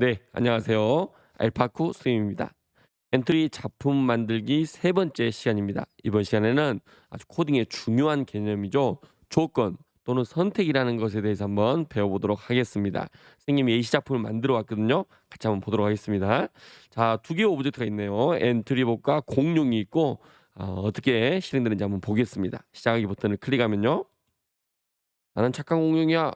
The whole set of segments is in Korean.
네, 안녕하세요. 알파쿠 스님입니다. 엔트리 작품 만들기 세 번째 시간입니다. 이번 시간에는 아주 코딩의 중요한 개념이죠. 조건 또는 선택이라는 것에 대해서 한번 배워보도록 하겠습니다. 선생님이 예시 작품을 만들어 왔거든요. 같이 한번 보도록 하겠습니다. 자, 두 개의 오브젝트가 있네요. 엔트리복과 공룡이 있고 어, 어떻게 실행되는지 한번 보겠습니다. 시작하기 버튼을 클릭하면요. 나는 착한 공룡이야.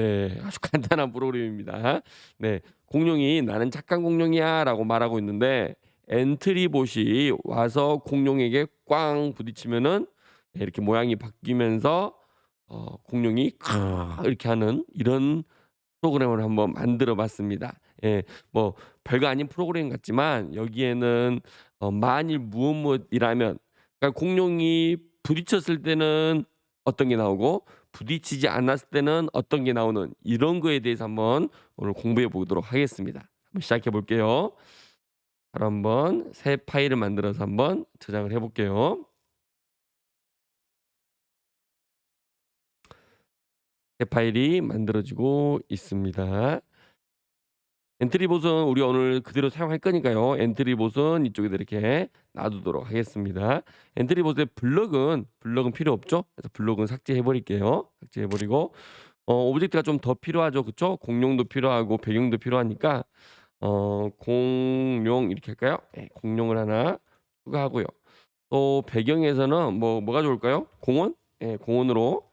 어? 네, 아주 간단한 프로그램입니다. 네, 공룡이 나는 착한 공룡이야라고 말하고 있는데 엔트리봇이 와서 공룡에게 꽝 부딪히면은 네, 이렇게 모양이 바뀌면서 어, 공룡이 크 이렇게 하는 이런 프로그램을 한번 만들어 봤습니다. 예, 뭐 별거 아닌 프로그램 같지만 여기에는 어, 만일 무엇 무엇이라면 그러니까 공룡이 부딪혔을 때는 어떤 게 나오고 부딪히지 않았을 때는 어떤 게 나오는 이런 거에 대해서 한번 오늘 공부해 보도록 하겠습니다. 한번 시작해 볼게요. 바로 한번 새 파일을 만들어서 한번 저장을 해 볼게요. 새 파일이 만들어지고 있습니다. 엔트리 봇은 우리 오늘 그대로 사용할 거니까요. 엔트리 봇은 이쪽에다 이렇게 놔두도록 하겠습니다. 엔트리 봇의 블럭은 블럭은 필요 없죠. 그래서 블럭은 삭제해 버릴게요. 삭제해 버리고 어, 오브젝트가 좀 더 필요하죠. 그쵸? 공룡도 필요하고 배경도 필요하니까 어, 공룡 이렇게 할까요? 네, 공룡을 하나 추가하고요. 또 배경에서는 뭐 뭐가 좋을까요? 공원? 네, 공원으로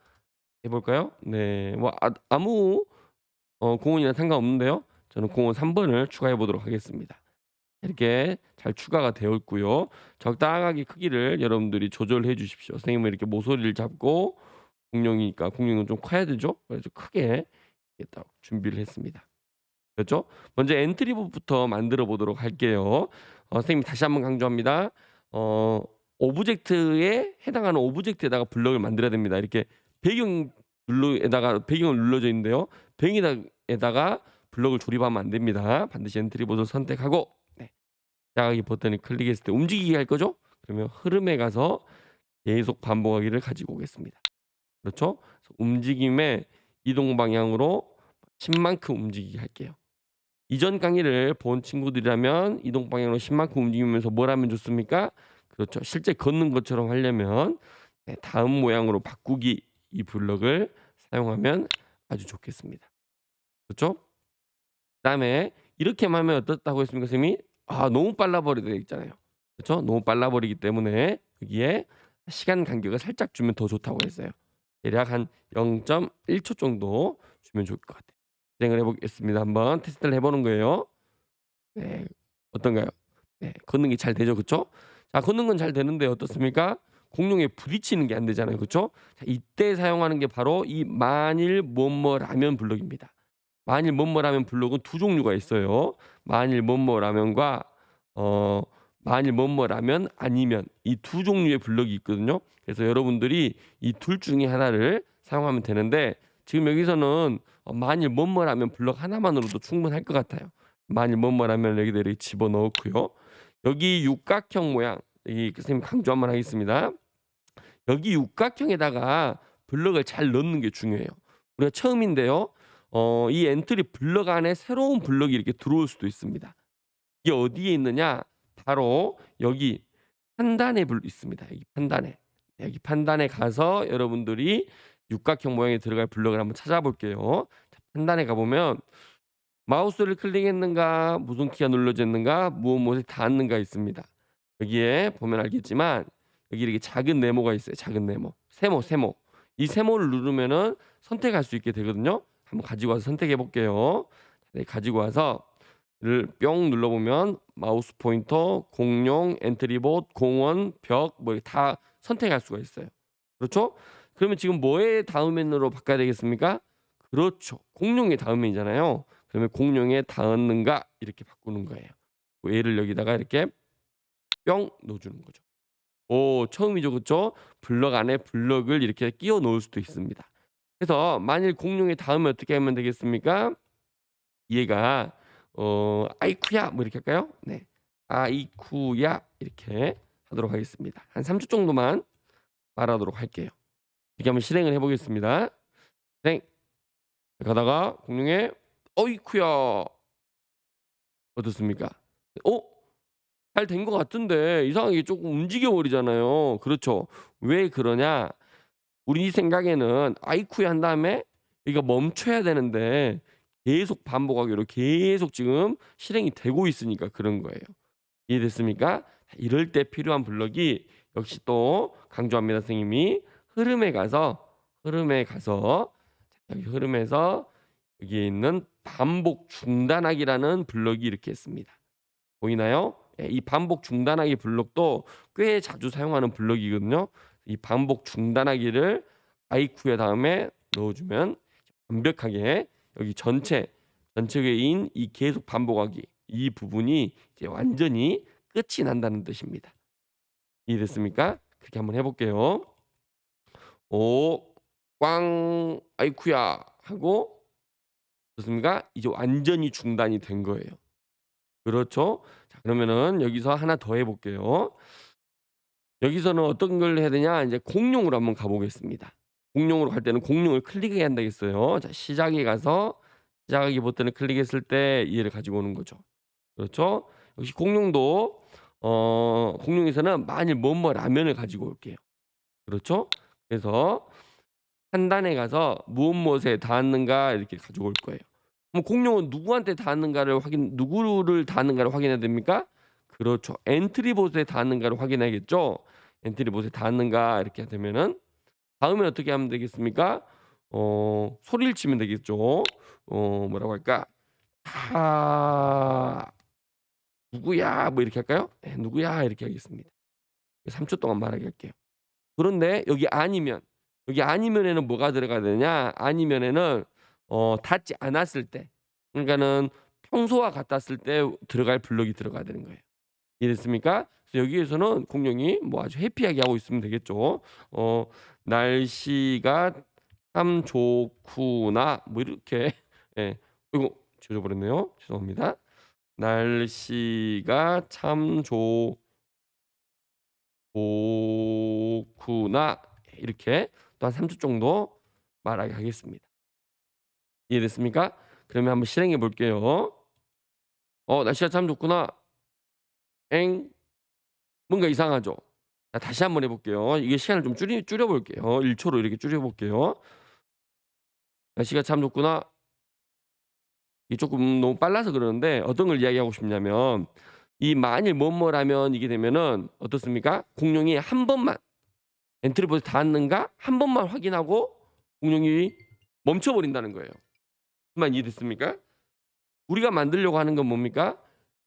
해볼까요? 네, 뭐 아, 아무 어, 공원이나 상관없는데요. 저는 공원 3번을 추가해 보도록 하겠습니다. 이렇게 잘 추가가 되어 있고요. 적당하게 크기를 여러분들이 조절해 주십시오. 선생님은 이렇게 모서리를 잡고 공룡이니까 공룡은 좀 커야 되죠. 그래서 크게 딱 준비를 했습니다. 그렇죠? 먼저 엔트리부터 만들어 보도록 할게요. 어, 선생님 다시 한번 강조합니다. 어, 오브젝트에 해당하는 오브젝트에다가 블럭을 만들어야 됩니다. 이렇게 배경 눌러에다가 배경을 눌러져 있는데요. 배경에다가 블럭을 조립하면 안 됩니다. 반드시 엔트리봇을 선택하고 네. 시작하기 버튼을 클릭했을 때 움직이게 할 거죠. 그러면 흐름에 가서 계속 반복하기를 가지고 오겠습니다. 그렇죠? 움직임의 이동 방향으로 10만큼 움직이게 할게요. 이전 강의를 본 친구들이라면 이동 방향으로 10만큼 움직이면서 뭘 하면 좋습니까? 그렇죠. 실제 걷는 것처럼 하려면 네, 다음 모양으로 바꾸기 이 블럭을 사용하면 아주 좋겠습니다. 그렇죠? 그다음에 이렇게만 하면 어떻다고 했습니까, 선생님이? 아, 너무 빨라 버리게 있잖아요. 그렇죠? 너무 빨라 버리기 때문에 여기에 시간 간격을 살짝 주면 더 좋다고 했어요. 대략 한 0.1초 정도 주면 좋을 것 같아요. 진행을 해보겠습니다. 한번 테스트를 해보는 거예요. 네, 어떤가요? 네, 걷는 게 잘 되죠, 그렇죠? 자, 걷는 건 잘 되는데 어떻습니까? 공룡에 부딪히는 게 안 되잖아요, 그렇죠? 자, 이때 사용하는 게 바로 이 만일 뭐뭐라면 블럭입니다. 만일 뭐뭐 라면 블록은 두 종류가 있어요. 만일 뭐뭐 라면과 어 만일 뭐뭐 라면 아니면 이 두 종류의 블럭이 있거든요. 그래서 여러분들이 이 둘 중에 하나를 사용하면 되는데 지금 여기서는 어, 만일 뭐뭐 라면 블럭 하나만으로도 충분할 것 같아요. 만일 뭐뭐 라면 여기다 이렇게 집어 넣고요. 여기 육각형 모양 이 선생님 강조 한번 하겠습니다. 여기 육각형에다가 블럭을 잘 넣는 게 중요해요. 우리가 처음인데요. 어, 이 엔트리 블럭 안에 새로운 블럭이 이렇게 들어올 수도 있습니다. 이게 어디에 있느냐? 바로 여기 판단에 불 있습니다. 여기 판단에. 여기 판단에 가서 여러분들이 육각형 모양에 들어갈 블럭을 한번 찾아볼게요. 자, 판단에 가보면 마우스를 클릭했는가, 무슨 키가 눌러져 있는가, 무엇 무엇이 닿았는가 있습니다. 여기에 보면 알겠지만 여기 이렇게 작은 네모가 있어요. 작은 네모, 세모, 세모. 이 세모를 누르면은 선택할 수 있게 되거든요. 한번 가지고 와서 선택해 볼게요. 네, 가지고 와서 뿅 눌러보면 마우스 포인터, 공룡, 엔트리봇, 공원, 벽뭐다 선택할 수가 있어요. 그렇죠? 그러면 지금 뭐의 다음 엔으로 바꿔야 되겠습니까? 그렇죠. 공룡의 다음 엔이잖아요. 그러면 공룡에 닿았는가 이렇게 바꾸는 거예요. 얘를 여기다가 이렇게 뿅 넣어주는 거죠. 오 처음이죠, 그렇죠? 블럭 안에 블럭을 이렇게 끼워 넣을 수도 있습니다. 그래서 만일 공룡에 닿으면 어떻게 하면 되겠습니까? 얘가 어 아이쿠야 뭐 이렇게 할까요? 네. 아이쿠야 이렇게 하도록 하겠습니다. 한 3초 정도만 말하도록 할게요. 이렇게 한번 실행을 해 보겠습니다. 실행. 가다가 공룡에 어이쿠야. 어떻습니까? 어? 잘 된 것 같은데 이상하게 조금 움직여 버리잖아요. 그렇죠. 왜 그러냐? 우리 생각에는 아이쿠야 한 다음에 이거 멈춰야 되는데 계속 반복하기로 계속 지금 실행이 되고 있으니까 그런 거예요. 이해됐습니까? 이럴 때 필요한 블럭이 역시 또 강조합니다. 선생님이 흐름에 가서 흐름에 가서 여기 흐름에서 여기에 있는 반복 중단하기라는 블럭이 이렇게 있습니다. 보이나요? 예, 이 반복 중단하기 블럭도 꽤 자주 사용하는 블럭이거든요. 이 반복 중단하기를 아이쿠의 다음에 넣어주면 완벽하게 여기 전체 전체 외인 이 계속 반복하기 이 부분이 이제 완전히 끝이 난다는 뜻입니다. 이해됐습니까? 그렇게 한번 해볼게요. 오, 꽝, 아이쿠야 하고 좋습니까? 이제 완전히 중단이 된 거예요. 그렇죠? 자, 그러면은 여기서 하나 더 해볼게요. 여기서는 어떤 걸 해야 되냐? 이제 공룡으로 한번 가 보겠습니다. 공룡으로 갈 때는 공룡을 클릭해야 한다겠어요. 자, 시작에 가서 시작하기 버튼을 클릭했을 때 얘를 가지고 오는 거죠. 그렇죠? 역시 공룡도 어, 공룡에서는 만일 뭐뭐 라면을 가지고 올게요. 그렇죠? 그래서 판단에 가서 무엇 무엇에 닿았는가 이렇게 가지고 올 거예요. 그럼 공룡은 누구한테 닿았는가를 확인 누구를 닿았는가를 확인해야 됩니까? 그렇죠. 엔트리 보스에 닿았는가를 확인해야겠죠. 엔트리 보스에 닿았는가 이렇게 되면은 다음에 어떻게 하면 되겠습니까? 어, 소리를 치면 되겠죠. 어, 뭐라고 할까? 아, 누구야? 뭐 이렇게 할까요? 네, 누구야? 이렇게 하겠습니다. 3초 동안 말하게 할게요. 그런데 여기 아니면 여기 아니면에는 뭐가 들어가야 되냐? 아니면에는 어, 닿지 않았을 때 그러니까는 평소와 같았을 때 들어갈 블럭이 들어가야 되는 거예요. 이해됐습니까? 그래서 여기에서는 공룡이 뭐 아주 해피하게 하고 있으면 되겠죠. 어, 날씨가 참 좋구나. 뭐 이렇게 예. 이거 지워버렸네요. 죄송합니다. 날씨가 참 좋, 좋구나. 이렇게 또 한 3초 정도 말하게 하겠습니다. 이해됐습니까? 그러면 한번 실행해 볼게요. 어, 날씨가 참 좋구나. 엥? 뭔가 이상하죠? 자, 다시 한번 해볼게요. 이게 시간을 좀 줄이, 줄여볼게요. 1초로 이렇게 줄여볼게요. 날씨가 참 좋구나. 이 조금 너무 빨라서 그러는데 어떤 걸 이야기하고 싶냐면 이 만일 뭐뭐라면 이게 되면은 어떻습니까? 공룡이 한 번만 엔트리보스 닿았는가 한 번만 확인하고 공룡이 멈춰버린다는 거예요. 만 이해됐습니까? 우리가 만들려고 하는 건 뭡니까?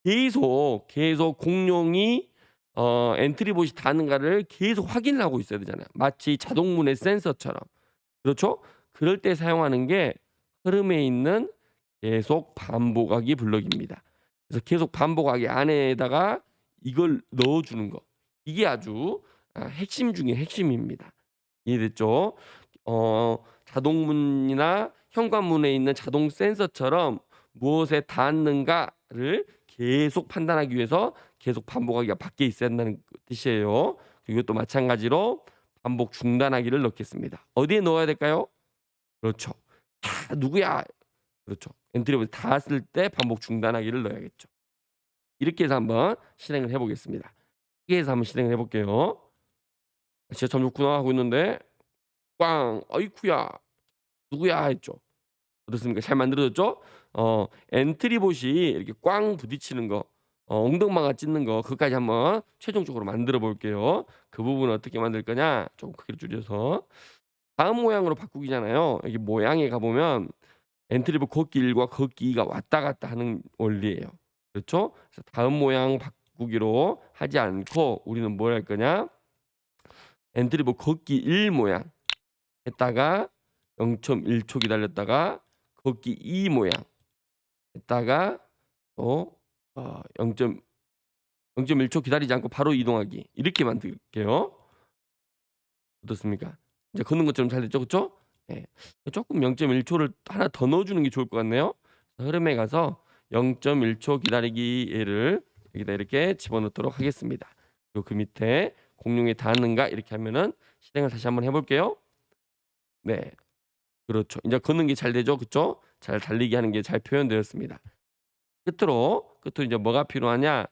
계속 계속 공룡이 어, 엔트리봇이 닿는가를 계속 확인을 하고 있어야 되잖아요. 마치 자동문의 센서처럼. 그렇죠? 그럴 때 사용하는 게 흐름에 있는 계속 반복하기 블럭입니다. 그래서 계속 반복하기 안에다가 이걸 넣어주는 거. 이게 아주 아, 핵심 중에 핵심입니다. 이해됐죠? 어, 자동문이나 현관문에 있는 자동 센서처럼 무엇에 닿았는가를 계속 판단하기 위해서 계속 반복하기가 밖에 있어야 한다는 뜻이에요. 이것도 마찬가지로 반복 중단하기를 넣겠습니다. 어디에 넣어야 될까요? 그렇죠. 다 누구야? 그렇죠. 엔트리에 닿았을 때 반복 중단하기를 넣어야겠죠. 이렇게 해서 한번 실행을 해보겠습니다. 이렇게 해서 한번 실행을 해볼게요. 진짜 참 좋구나 하고 있는데 꽝 어이쿠야 누구야 했죠. 어떻습니까? 잘 만들어졌죠? 어 엔트리봇이 이렇게 꽝 부딪히는 거 어, 엉덩방아 찢는 거 그까지 한번 최종적으로 만들어 볼게요. 그 부분 어떻게 만들 거냐? 조금 크기를 줄여서 다음 모양으로 바꾸기잖아요. 여기 모양에 가보면 엔트리브 걷기 1과 걷기 2가 왔다 갔다 하는 원리예요. 그렇죠? 그래서 다음 모양 바꾸기로 하지 않고 우리는 뭘 할 거냐? 엔트리브 걷기 1 모양 했다가 0.1초 기다렸다가 걷기 2 모양 했다가 또 어, 0. 0.1초 기다리지 않고 바로 이동하기 이렇게 만들게요. 어떻습니까? 이제 걷는 것처럼 잘 됐죠, 그렇죠? 예. 조금 0.1초를 하나 더 넣어주는 게 좋을 것 같네요. 흐름에 가서 0.1초 기다리기 얘를 여기다 이렇게 집어넣도록 하겠습니다. 그리고 그 밑에 공룡에 닿는가 이렇게 하면은 실행을 다시 한번 해볼게요. 네, 그렇죠. 이제 걷는 게 잘 되죠, 그렇죠? 잘 달리게 하는 게 잘 표현되었습니다. 끝으로 끝으로 이제 뭐가 필요하냐?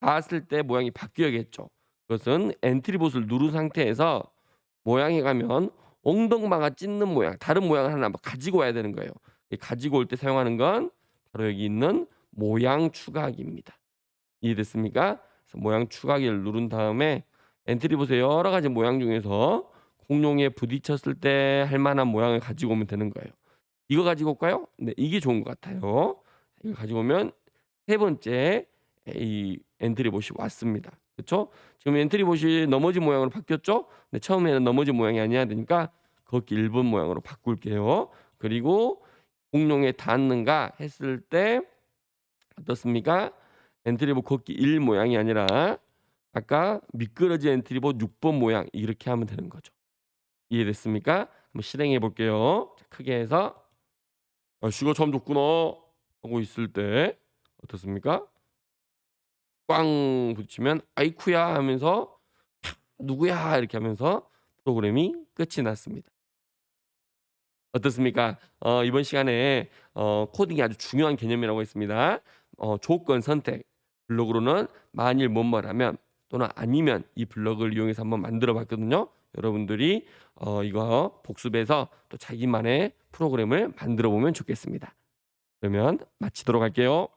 닿았을 때 모양이 바뀌어야겠죠. 그것은 엔트리봇을 누른 상태에서 모양이 가면 엉덩방아 찢는 모양, 다른 모양을 하나 뭐 가지고 와야 되는 거예요. 이 가지고 올 때 사용하는 건 바로 여기 있는 모양 추가기입니다. 이해됐습니까? 모양 추가기를 누른 다음에 엔트리봇의 여러 가지 모양 중에서 공룡에 부딪혔을 때 할 만한 모양을 가지고 오면 되는 거예요. 이거 가지고 올까요? 네, 이게 좋은 것 같아요. 이거 가지고 오면 세 번째 이 엔트리봇이 왔습니다. 그렇죠? 지금 엔트리봇이 넘어진 모양으로 바뀌었죠? 근데 처음에는 넘어진 모양이 아니어야 되니까 걷기 1번 모양으로 바꿀게요. 그리고 공룡에 닿는가 했을 때 어떻습니까? 엔트리봇 걷기 1 모양이 아니라 아까 미끄러진 엔트리봇 6번 모양 이렇게 하면 되는 거죠. 이해됐습니까? 한번 실행해 볼게요. 자, 크게 해서 아, 씨가 참 좋구나 하고 있을 때 어떻습니까? 꽝 붙이면 아이쿠야 하면서 누구야 이렇게 하면서 프로그램이 끝이 났습니다. 어떻습니까? 어, 이번 시간에 어, 코딩이 아주 중요한 개념이라고 했습니다. 어, 조건 선택 블록으로는 만일 뭐뭐라면 또는 아니면 이 블럭을 이용해서 한번 만들어 봤거든요. 여러분들이 어, 이거 복습해서 또 자기만의 프로그램을 만들어 보면 좋겠습니다. 그러면 마치도록 할게요.